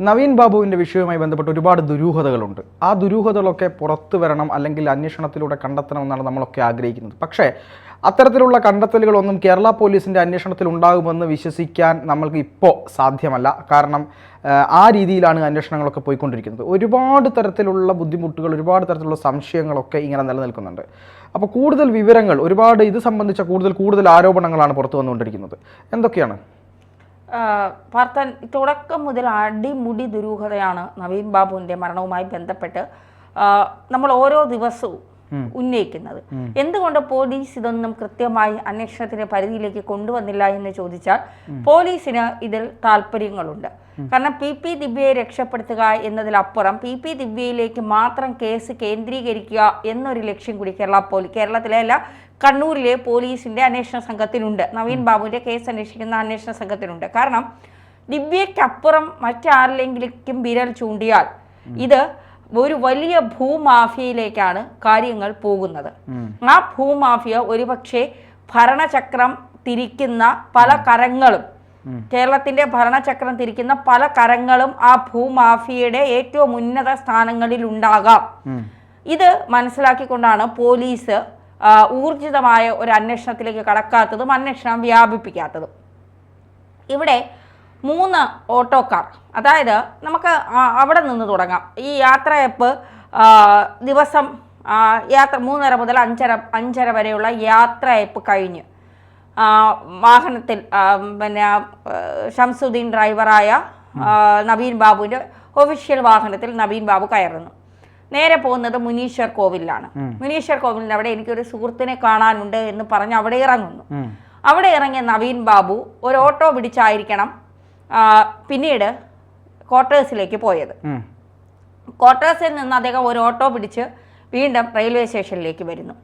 നവീൻ ബാബുവിന്റെ വിഷയവുമായി ബന്ധപ്പെട്ട് ഒരുപാട് ദുരൂഹതകളുണ്ട്. ആ ദുരൂഹതകളൊക്കെ പുറത്തു വരണം അല്ലെങ്കിൽ അന്വേഷണത്തിലൂടെ കണ്ടെത്തണമെന്നാണ് നമ്മളൊക്കെ ആഗ്രഹിക്കുന്നത്. പക്ഷേ അത്തരത്തിലുള്ള കണ്ടെത്തലുകളൊന്നും കേരള പോലീസിന്റെ അന്വേഷണത്തിൽ ഉണ്ടാകുമെന്ന് വിശ്വസിക്കാൻ നമ്മൾക്ക് ഇപ്പോൾ സാധ്യമല്ല. കാരണം ആ, രീതിയിലാണ് അന്വേഷണങ്ങളൊക്കെ പോയിക്കൊണ്ടിരിക്കുന്നത്. ഒരുപാട് തരത്തിലുള്ള ബുദ്ധിമുട്ടുകൾ ഒരുപാട് തരത്തിലുള്ള സംശയങ്ങളൊക്കെ ഇങ്ങനെ നിലനിൽക്കുന്നുണ്ട്. അപ്പോൾ കൂടുതൽ വിവരങ്ങൾ ഒരുപാട് ഇത് സംബന്ധിച്ച കൂടുതൽ കൂടുതൽ ആരോപണങ്ങളാണ് പുറത്തു വന്നുകൊണ്ടിരിക്കുന്നത്. എന്തൊക്കെയാണ്? പാർത്താൻ തുടക്കം മുതൽ അടിമുടി ദുരൂഹതയാണ് നവീൻ ബാബുവിന്റെ മരണവുമായി ബന്ധപ്പെട്ട് നമ്മൾ ഓരോ ദിവസവും ഉന്നയിക്കുന്നത്. എന്തുകൊണ്ട് പോലീസ് ഇതൊന്നും കൃത്യമായി അന്വേഷണത്തിന്റെ പരിധിയിലേക്ക് കൊണ്ടുവന്നില്ല എന്ന് ചോദിച്ചാൽ പോലീസിന് ഇതിൽ താല്പര്യങ്ങളുണ്ട് കാരണം പി പി ദിവ്യയെ രക്ഷപ്പെടുത്തുക എന്നതിലപ്പുറം പി പി ദിവ്യയിലേക്ക് മാത്രം കേസ് കേന്ദ്രീകരിക്കുക എന്നൊരു ലക്ഷ്യം കൂടി കേരള പോലീസ് കേരളത്തിലെ അല്ല കണ്ണൂരിലെ പോലീസിന്റെ അന്വേഷണ സംഘത്തിനുണ്ട് നവീൻ ബാബുവിന്റെ കേസ് അന്വേഷിക്കുന്ന അന്വേഷണ സംഘത്തിനുണ്ട് കാരണം ദിവ്യയ്ക്കപ്പുറം മറ്റാരിലെങ്കിലും വിരൽ ചൂണ്ടിയാൽ ഇത് ഒരു വലിയ ഭൂമാഫിയയിലേക്കാണ് കാര്യങ്ങൾ പോകുന്നത്. ആ ഭൂമാഫിയ ഒരുപക്ഷെ ഭരണചക്രം തിരിക്കുന്ന പല കരങ്ങളും കേരളത്തിന്റെ ഭരണചക്രം തിരിക്കുന്ന പല കരങ്ങളും ആ ഭൂമാഫിയയുടെ ഏറ്റവും ഉന്നത സ്ഥാനങ്ങളിൽ ഉണ്ടാകാം ഇത് മനസ്സിലാക്കിക്കൊണ്ടാണ് പോലീസ് ഊർജിതമായ ഒരു അന്വേഷണത്തിലേക്ക് കടക്കാത്തതും അന്വേഷണം വ്യാപിപ്പിക്കാത്തതും. ഇവിടെ മൂന്ന് ഓട്ടോക്കാർ അതായത് നമുക്ക് അവിടെ നിന്ന് തുടങ്ങാം. ഈ യാത്രയപ്പ് ദിവസം യാത്ര മൂന്നര മുതൽ അഞ്ചര അഞ്ചര വരെയുള്ള യാത്രയപ്പ് കഴിഞ്ഞ് വാഹനത്തിൽ പിന്നെ ഷംസുദ്ദീൻ ഡ്രൈവറായ നവീൻ ബാബുവിന്റെ ഒഫീഷ്യൽ വാഹനത്തിൽ നവീൻ ബാബു കയറുന്നു. നേരെ പോകുന്നത് മുനീശ്വർ കോവിലാണ്. മുനീശ്വർ കോവിലിന്റെ അവിടെ എനിക്കൊരു സുഹൃത്തിനെ കാണാനുണ്ട് എന്ന് പറഞ്ഞ് അവിടെ ഇറങ്ങുന്നു. അവിടെ ഇറങ്ങിയ നവീൻ ബാബു ഒരു ഓട്ടോ പിടിച്ചായിരിക്കണം പിന്നീട് ക്വാർട്ടേഴ്സിലേക്ക് പോയത്. ക്വാർട്ടേഴ്സിൽ നിന്ന് അദ്ദേഹം ഒരു ഓട്ടോ പിടിച്ച് വീണ്ടും റെയിൽവേ സ്റ്റേഷനിലേക്ക് വരുന്നു.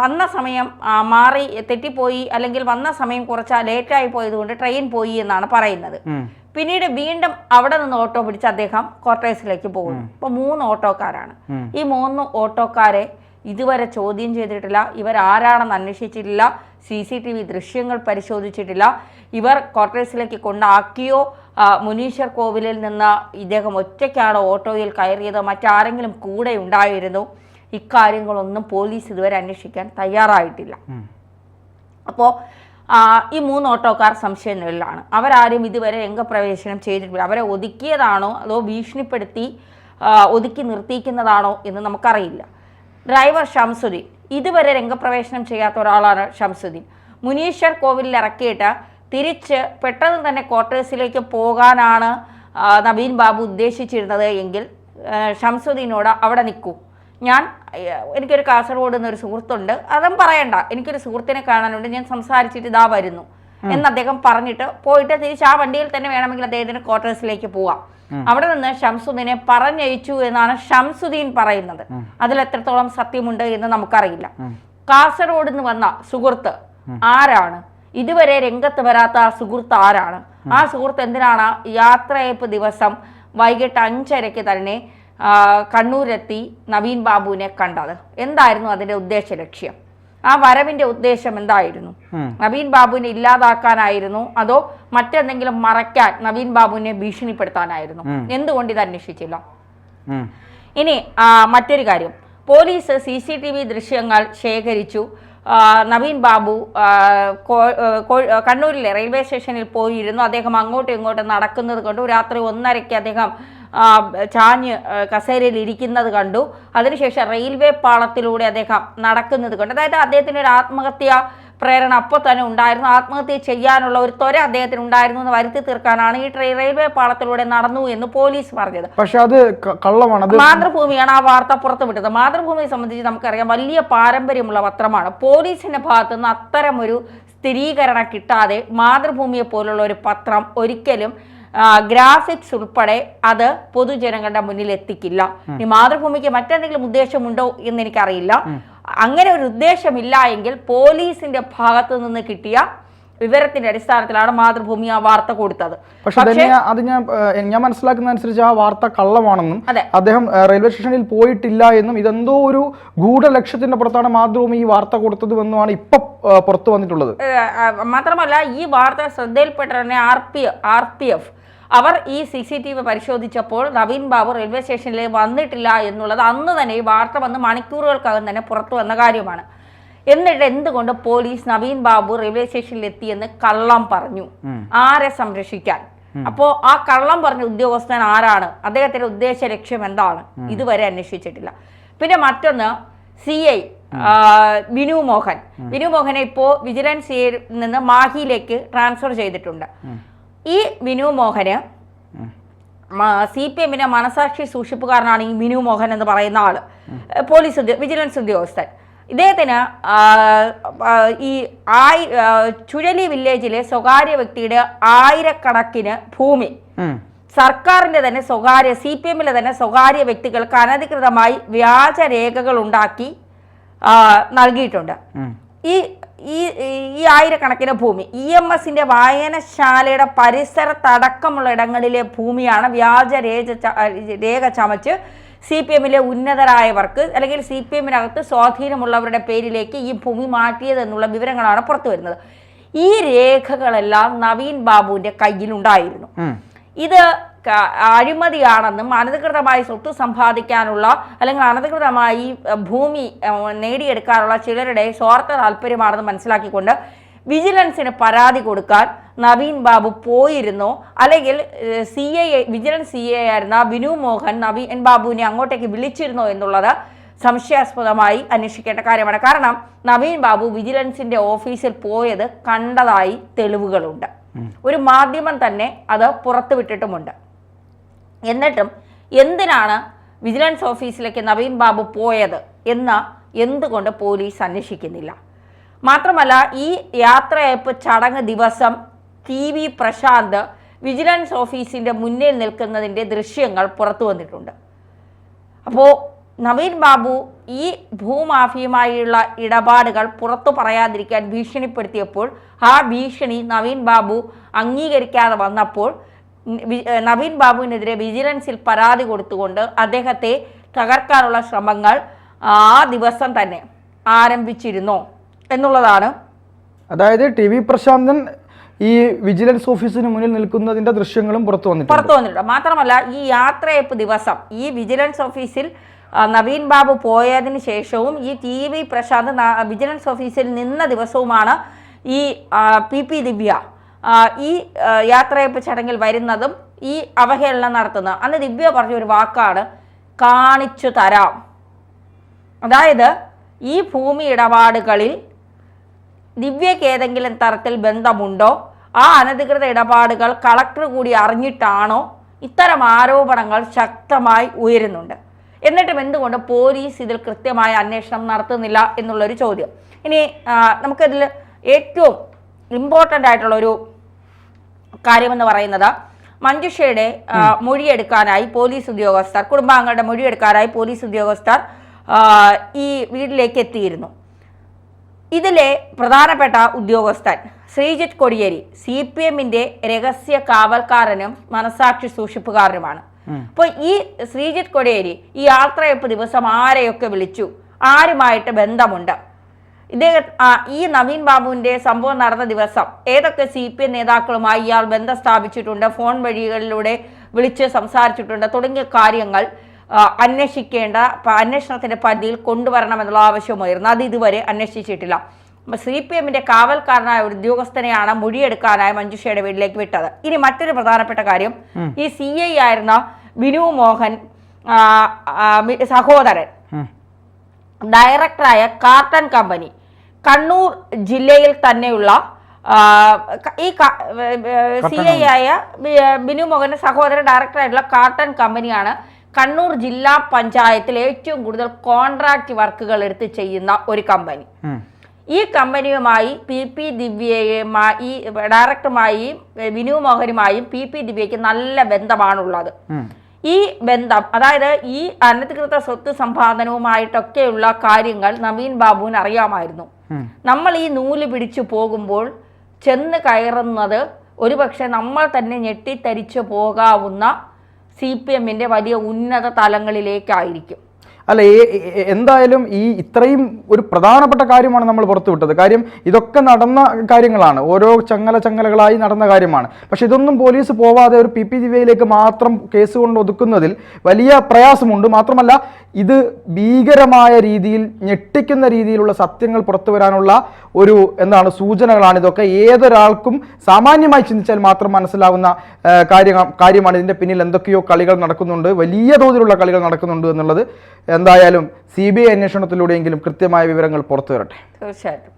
വന്ന സമയം മാറി തെറ്റിപ്പോയി അല്ലെങ്കിൽ വന്ന സമയം കുറച്ച് ലേറ്റായി പോയതുകൊണ്ട് ട്രെയിൻ പോയി എന്നാണ് പറയുന്നത്. പിന്നീട് വീണ്ടും അവിടെ നിന്ന് ഓട്ടോ പിടിച്ച് അദ്ദേഹം ക്വാർട്ടേഴ്സിലേക്ക് പോകുന്നു. ഇപ്പൊ മൂന്ന് ഓട്ടോക്കാരാണ്. ഈ മൂന്ന് ഓട്ടോക്കാരെ ഇതുവരെ ചോദ്യം ചെയ്തിട്ടില്ല. ഇവർ ആരാണെന്ന് അന്വേഷിച്ചിട്ടില്ല. സി സി ടി വി ദൃശ്യങ്ങൾ പരിശോധിച്ചിട്ടില്ല. ഇവർ ക്വാർട്ടേഴ്സിലേക്ക് കൊണ്ടാക്കിയോ മുനീശ്വർ കോവിലിൽ നിന്ന് ഇദ്ദേഹം ഒറ്റയ്ക്കാണ് ഓട്ടോയിൽ കയറിയത് മറ്റാരെങ്കിലും കൂടെ ഉണ്ടായിരുന്നു. ഇക്കാര്യങ്ങളൊന്നും പോലീസ് ഇതുവരെ അന്വേഷിക്കാൻ തയ്യാറായിട്ടില്ല. അപ്പോൾ ഈ മൂന്ന് ഓട്ടോക്കാർ സംശയനിഴലിലാണ് അവരാരും ഇതുവരെ രംഗപ്രവേശനം ചെയ്തിട്ടില്ല. അവരെ ഒതുക്കിയതാണോ അതോ ഭീഷണിപ്പെടുത്തി ഒതുക്കി നിർത്തിക്കുന്നതാണോ എന്ന് നമുക്കറിയില്ല. ഡ്രൈവർ ഷംസുദ്ദീൻ. ഇതുവരെ രംഗപ്രവേശനം ചെയ്യാത്ത ഒരാളാണ് ഷംസുദ്ദീൻ. മുനീശ്വർ കോവിലിൽ ഇറക്കിയിട്ട് തിരിച്ച് പെട്ടെന്ന് തന്നെ ക്വാർട്ടേഴ്സിലേക്ക് പോകാനാണ് നവീൻ ബാബു ഉദ്ദേശിച്ചിരുന്നത് എങ്കിൽ ഷംസുദ്ദീനോട് അവിടെ നിൽക്കൂ. ഞാൻ എനിക്കൊരു കാസർഗോഡ് എന്നൊരു സുഹൃത്തുണ്ട്. അതും പറയണ്ട. എനിക്കൊരു സുഹൃത്തിനെ കാണാനുണ്ട്. ഞാൻ സംസാരിച്ചിട്ട് ഇതാ വരുന്നു. എന്ന് അദ്ദേഹം പറഞ്ഞിട്ട് പോയിട്ട് തിരിച്ച് ആ വണ്ടിയിൽ തന്നെ വേണമെങ്കിൽ അദ്ദേഹത്തിന്റെ ക്വാർട്ടേഴ്സിലേക്ക് പോവാം. അവിടെ നിന്ന് ഷംസുദ്ദീനെ പറഞ്ഞയച്ചു എന്നാണ് ഷംസുദ്ദീൻ പറയുന്നത്. അതിൽ എത്രത്തോളം സത്യമുണ്ട് എന്ന് നമുക്കറിയില്ല. കാസർഗോഡ് നിന്ന് വന്ന സുഹൃത്ത് ആരാണ്? ഇതുവരെ രംഗത്ത് വരാത്ത ആ സുഹൃത്ത് ആരാണ്? ആ സുഹൃത്ത് എന്തിനാണ് യാത്രയപ്പ് ദിവസം വൈകിട്ട് അഞ്ചരയ്ക്ക് തന്നെ കണ്ണൂരെത്തി നവീൻ ബാബുവിനെ കണ്ടത്. എന്തായിരുന്നു അതിന്റെ ഉദ്ദേശ ലക്ഷ്യം? ആ വരവിന്റെ ഉദ്ദേശം എന്തായിരുന്നു. നവീൻ ബാബുവിനെ ഇല്ലാതാക്കാനായിരുന്നു അതോ മറ്റെന്തെങ്കിലും മറയ്ക്കാൻ നവീൻ ബാബുവിനെ ഭീഷണിപ്പെടുത്താനായിരുന്നു? എന്തുകൊണ്ട് ഇത് അന്വേഷിച്ചില്ല? ഇനി മറ്റൊരു കാര്യം. Police C C T V ദൃശ്യങ്ങൾ ശേഖരിച്ചു. നവീൻ ബാബു കണ്ണൂരിലെ റെയിൽവേ സ്റ്റേഷനിൽ പോയിരുന്നു. അദ്ദേഹം അങ്ങോട്ടും ഇങ്ങോട്ടും നടക്കുന്നത് കൊണ്ട്. രാത്രി ഒന്നരയ്ക്ക് അദ്ദേഹം ചാഞ്ഞ് കസേരയിൽ ഇരിക്കുന്നത് കണ്ടു. അതിനുശേഷം റെയിൽവേ പാളത്തിലൂടെ അദ്ദേഹം നടക്കുന്നത് കണ്ടു. അതായത് അദ്ദേഹത്തിന് ഒരു ആത്മഹത്യ പ്രേരണ അപ്പോൾ തന്നെ ഉണ്ടായിരുന്നു. ആത്മഹത്യ ചെയ്യാനുള്ള ഒരു ത്വര അദ്ദേഹത്തിന് ഉണ്ടായിരുന്നു എന്ന് വരുത്തി തീർക്കാനാണ് ഈ ട്രെയിൻ റെയിൽവേ പാളത്തിലൂടെ നടന്നു എന്ന് പോലീസ് പറഞ്ഞത്. പക്ഷെ അത് കള്ളമാണ്. മാതൃഭൂമിയാണ് ആ വാർത്ത പുറത്തുവിട്ടത്. മാതൃഭൂമിയെ സംബന്ധിച്ച് നമുക്കറിയാം വലിയ പാരമ്പര്യമുള്ള പത്രമാണ്. പോലീസിന്റെ ഭാഗത്തുനിന്ന് അത്തരം ഒരു സ്ഥിരീകരണം കിട്ടാതെ മാതൃഭൂമിയെ പോലുള്ള ഒരു പത്രം ഒരിക്കലും ഗ്രാഫിക്സ് ഉൾപ്പെടെ അത് പൊതുജനങ്ങളുടെ മുന്നിൽ എത്തിക്കില്ല. ഈ മാതൃഭൂമിക്ക് മറ്റെന്തെങ്കിലും ഉദ്ദേശമുണ്ടോ എന്ന് എനിക്കറിയില്ല അങ്ങനെ ഒരു ഉദ്ദേശമില്ല എങ്കിൽ പോലീസിന്റെ ഭാഗത്തു നിന്ന് കിട്ടിയ വിവരത്തിന്റെ അടിസ്ഥാനത്തിലാണ് മാതൃഭൂമി ആ വാർത്ത കൊടുത്തത്. പക്ഷേ അത് ഞാൻ ഞാൻ മനസ്സിലാക്കുന്ന അനുസരിച്ച് ആ വാർത്ത കള്ളമാണെന്നും. അദ്ദേഹം റെയിൽവേ സ്റ്റേഷനിൽ പോയിട്ടില്ല എന്നും ഇതെന്തോ ഒരു ഗൂഢലക്ഷ്യത്തിന്റെ പുറത്താണ് മാതൃഭൂമി ഈ വാർത്ത കൊടുത്തതുമെന്നുമാണ് ഇപ്പൊ പുറത്തു വന്നിട്ടുള്ളത്. മാത്രമല്ല ഈ വാർത്ത ശ്രദ്ധയിൽപ്പെട്ട തന്നെ R P R P F അവർ ഈ സി സി ടി വി പരിശോധിച്ചപ്പോൾ നവീൻ ബാബു റെയിൽവേ സ്റ്റേഷനിൽ വന്നിട്ടില്ല എന്നുള്ളത് അന്ന് തന്നെ ഈ വാർത്ത വന്ന് മണിക്കൂറുകൾക്കകം തന്നെ പുറത്തു വന്ന കാര്യമാണ്. എന്നിട്ട് എന്തുകൊണ്ട് പോലീസ് നവീൻ ബാബു റെയിൽവേ സ്റ്റേഷനിൽ എത്തിയെന്ന് കള്ളം പറഞ്ഞു? ആരെ സംരക്ഷിക്കാൻ? അപ്പോ ആ കള്ളം പറഞ്ഞ ഉദ്യോഗസ്ഥൻ ആരാണ്? അദ്ദേഹത്തിന്റെ ഉദ്ദേശ ലക്ഷ്യം എന്താണ്? ഇതുവരെ അന്വേഷിച്ചിട്ടില്ല. പിന്നെ മറ്റൊന്ന് സി ഐ വിനു മോഹൻ. വിനു മോഹനെ ഇപ്പോ വിജിലൻസ് നിന്ന് മാഹിയിലേക്ക് ട്രാൻസ്ഫർ ചെയ്തിട്ടുണ്ട്. ഈ വിനു മോഹന് സി പി എമ്മിന്റെ മനസാക്ഷി സൂക്ഷിപ്പുകാരനാണ് ഈ വിനു മോഹൻ എന്ന് പറയുന്ന ആൾ. പോലീസ് വിജിലൻസ് ഉദ്യോഗസ്ഥൻ. ഇദ്ദേഹത്തിന് ഈ ആയി ചുഴലി വില്ലേജിലെ സ്വകാര്യ വ്യക്തിയുടെ ആയിരക്കണക്കിന് ഭൂമി. സർക്കാരിന്റെ തന്നെ സ്വകാര്യ സി പി എമ്മിലെ തന്നെ സ്വകാര്യ വ്യക്തികൾക്ക് അനധികൃതമായി വ്യാജ രേഖകൾ ഉണ്ടാക്കി നൽകിയിട്ടുണ്ട്. ഈ ഈ ഈ ആയിരക്കണക്കിന് ഭൂമി ഇ എം എസിന്റെ വായനശാലയുടെ പരിസരത്തടക്കമുള്ള ഇടങ്ങളിലെ ഭൂമിയാണ് വ്യാജ രേഖ രേഖ ചമച്ച് സി പി എമ്മിലെ ഉന്നതരായവർക്ക് അല്ലെങ്കിൽ സി പി എമ്മിനകത്ത് സ്വാധീനമുള്ളവരുടെ പേരിലേക്ക് ഈ ഭൂമി മാറ്റിയതെന്നുള്ള വിവരങ്ങളാണ് പുറത്തു വരുന്നത്. ഈ രേഖകളെല്ലാം നവീൻ ബാബുവിന്റെ കയ്യിലുണ്ടായിരുന്നു. ഇത് അഴിമതിയാണെന്നും അനധികൃതമായി സ്വത്ത് സമ്പാദിക്കാനുള്ള അല്ലെങ്കിൽ അനധികൃതമായി ഭൂമി നേടിയെടുക്കാനുള്ള ചിലരുടെ സ്വാർത്ഥ താല്പര്യമാണെന്ന് മനസ്സിലാക്കിക്കൊണ്ട് വിജിലൻസിന് പരാതി കൊടുക്കാൻ നവീൻ ബാബു പോയിരുന്നോ. അല്ലെങ്കിൽ C I vigilance C I ആയിരുന്ന ബിനു മോഹൻ നവീൻ ബാബുവിനെ അങ്ങോട്ടേക്ക് വിളിച്ചിരുന്നോ എന്നുള്ളത് സംശയാസ്പദമായി അന്വേഷിക്കേണ്ട കാര്യമാണ്. കാരണം നവീൻ ബാബു വിജിലൻസിന്റെ ഓഫീസിൽ പോയത് കണ്ടതായി തെളിവുകളുണ്ട്. ഒരു മാധ്യമം തന്നെ അത് പുറത്തുവിട്ടിട്ടുമുണ്ട്. എന്നിട്ടും എന്തിനാണ് വിജിലൻസ് ഓഫീസിലേക്ക് നവീൻ ബാബു പോയത് എന്ന് എന്തുകൊണ്ട് പോലീസ് അന്വേഷിക്കുന്നില്ല? മാത്രമല്ല ഈ യാത്രയയപ്പ് ചടങ്ങ് ദിവസം ടി വി പ്രശാന്ത് വിജിലൻസ് ഓഫീസിന്റെ മുന്നിൽ നിൽക്കുന്നതിന്റെ ദൃശ്യങ്ങൾ പുറത്തു വന്നിട്ടുണ്ട്. അപ്പോൾ നവീൻ ബാബു ഈ ഭൂമാഫിയുമായുള്ള ഇടപാടുകൾ പുറത്തു പറയാതിരിക്കാൻ ഭീഷണിപ്പെടുത്തിയപ്പോൾ ആ ഭീഷണി നവീൻ ബാബു അംഗീകരിക്കാതെ വന്നപ്പോൾ നവീൻ ബാബുവിനെതിരെ വിജിലൻസിൽ പരാതി കൊടുത്തുകൊണ്ട് അദ്ദേഹത്തെ തകർക്കാനുള്ള ശ്രമങ്ങൾ ആ ദിവസം തന്നെ ആരംഭിച്ചിരുന്നു എന്നുള്ളതാണ്. അതായത് ടി വി പ്രശാന്തൻ ഈ വിജിലൻസ് ഓഫീസിന് മുന്നിൽ നിൽക്കുന്നതിന്റെ ദൃശ്യങ്ങളും പുറത്തു വന്നിട്ടുണ്ട്. പുറത്തു വന്നിട്ടുണ്ട്. മാത്രമല്ല ഈ യാത്രയപ്പ് ദിവസം ഈ വിജിലൻസ് ഓഫീസിൽ നവീൻ ബാബു പോയതിന് ശേഷവും ഈ ടി വി പ്രശാന്ത് വിജിലൻസ് ഓഫീസിൽ നിന്ന ദിവസവുമാണ് ഈ പി പി ദിവ്യ ഈ യാത്രയപ്പ് ചടങ്ങിൽ വരുന്നതും ഈ അവഹേളനം നടത്തുന്നത്. അന്ന് ദിവ്യ പറഞ്ഞ ഒരു വാക്കാണ് കാണിച്ചു തരാം. അതായത് ഈ ഭൂമി ഇടപാടുകളിൽ ദിവ്യയ്ക്ക് ഏതെങ്കിലും തരത്തിൽ ബന്ധമുണ്ടോ? ആ അനധികൃത ഇടപാടുകൾ കളക്ടർ കൂടി അറിഞ്ഞിട്ടാണോ ഇത്തരം ആരോപണങ്ങൾ ശക്തമായി ഉയരുന്നുണ്ട്? എന്നിട്ടും എന്തുകൊണ്ട് പോലീസ് ഇതിൽ കൃത്യമായ അന്വേഷണം നടത്തുന്നില്ല എന്നുള്ളൊരു ചോദ്യം. ഇനി നമുക്കിതിൽ ഏറ്റവും ഇമ്പോർട്ടന്റ് ആയിട്ടുള്ളൊരു കാര്യമെന്ന് പറയുന്നത് മഞ്ജുഷയുടെ മൊഴിയെടുക്കാനായി പോലീസ് ഉദ്യോഗസ്ഥർ കുടുംബാംഗങ്ങളുടെ മൊഴിയെടുക്കാനായി പോലീസ് ഉദ്യോഗസ്ഥർ ഈ വീട്ടിലേക്ക് എത്തിയിരുന്നു. ഇതിലെ പ്രധാനപ്പെട്ട ഉദ്യോഗസ്ഥൻ ശ്രീജിത്ത് കൊടിയേരി സി പി എമ്മിന്റെ രഹസ്യ കാവൽക്കാരനും മനസാക്ഷി സൂക്ഷിപ്പുകാരനുമാണ്. അപ്പോൾ ഈ ശ്രീജിത്ത് കൊടിയേരി ഈ യാത്രയപ്പ് ദിവസം ആരെയൊക്കെ വിളിച്ചു? ആരുമായിട്ട് ബന്ധമുണ്ട്? ഇദ്ദേഹം ആ, ഈ നവീൻ ബാബുവിന്റെ സംഭവം നടന്ന ദിവസം ഏതൊക്കെ സി പി എം നേതാക്കളുമായി ഇയാൾ ബന്ധം സ്ഥാപിച്ചിട്ടുണ്ട് ഫോൺ വഴികളിലൂടെ വിളിച്ച് സംസാരിച്ചിട്ടുണ്ട് തുടങ്ങിയ കാര്യങ്ങൾ അന്വേഷിക്കേണ്ട അന്വേഷണത്തിന്റെ പരിധിയിൽ കൊണ്ടുവരണമെന്നുള്ള ആവശ്യമായിരുന്നു അത് ഇതുവരെ അന്വേഷിച്ചിട്ടില്ല. സി പി എമ്മിന്റെ കാവൽക്കാരനായ ഒരു ഉദ്യോഗസ്ഥനെയാണ് മൊഴിയെടുക്കാനായി മഞ്ജുഷയുടെ വീട്ടിലേക്ക് വിട്ടത്. ഇനി മറ്റൊരു പ്രധാനപ്പെട്ട കാര്യം ഈ സി ഐ ആയിരുന്ന ബിനു മോഹൻ സഹോദരൻ. ഡയറക്ടറായ കാർട്ടൺ കമ്പനി. കണ്ണൂർ ജില്ലയിൽ തന്നെയുള്ള ഈ സി ഐ ആയ ബിനു മോഹന്റെ സഹോദരൻ ഡയറക്ടറായിട്ടുള്ള കാർട്ടൺ കമ്പനിയാണ് കണ്ണൂർ ജില്ലാ പഞ്ചായത്തിൽ ഏറ്റവും കൂടുതൽ കോൺട്രാക്ട് വർക്കുകൾ എടുത്ത് ചെയ്യുന്ന ഒരു കമ്പനി. ഈ കമ്പനിയുമായി പി പി ദിവ്യയുമായി ഈ ഡയറക്ടറുമായി വിനു മോഹനുമായും പി പി ദിവ്യയ്ക്ക് നല്ല ബന്ധമാണുള്ളത്. ഈ ബന്ധം അതായത് ഈ അനധികൃത സ്വത്ത് സമ്പാദനവുമായിട്ടൊക്കെയുള്ള കാര്യങ്ങൾ നവീൻ ബാബുവിന് അറിയാമായിരുന്നു. നമ്മൾ ഈ നൂൽ പിടിച്ചു പോകുമ്പോൾ ചെന്ന് കയറുന്നത് ഒരുപക്ഷെ നമ്മൾ തന്നെ ഞെട്ടിത്തരിച്ചു പോകാവുന്ന സി പി എമ്മിന്റെ വലിയ ഉന്നത തലങ്ങളിലേക്കായിരിക്കും. അല്ല എന്തായാലും ഈ ഇത്രയും ഒരു പ്രധാനപ്പെട്ട കാര്യമാണ് നമ്മൾ പുറത്തുവിട്ടത് കാര്യം ഇതൊക്കെ നടന്ന കാര്യങ്ങളാണ്. ഓരോ ചങ്ങല ചങ്ങലകളായി നടന്ന കാര്യമാണ്. പക്ഷെ ഇതൊന്നും പോലീസ് പോവാതെ ഒരു പി പി ദിവയിലേക്ക് മാത്രം കേസ് കൊണ്ട് ഒതുക്കുന്നതിൽ വലിയ പ്രയാസമുണ്ട്. മാത്രമല്ല ഇത് ഭീകരമായ രീതിയിൽ ഞെട്ടിക്കുന്ന രീതിയിലുള്ള സത്യങ്ങൾ പുറത്തു വരാനുള്ള ഒരു എന്താണ് സൂചനകളാണ് ഇതൊക്കെ. ഏതൊരാൾക്കും സാമാന്യമായി ചിന്തിച്ചാൽ മാത്രം മനസ്സിലാവുന്ന കാര്യ കാര്യമാണ് ഇതിന്റെ പിന്നിൽ എന്തൊക്കെയോ കളികൾ നടക്കുന്നുണ്ട്. വലിയ തോതിലുള്ള കളികൾ നടക്കുന്നുണ്ട് എന്നുള്ളത് എന്തായാലും സി ബി ഐ അന്വേഷണത്തിലൂടെയെങ്കിലും കൃത്യമായ വിവരങ്ങൾ പുറത്തു വരട്ടെ തീർച്ചയായിട്ടും.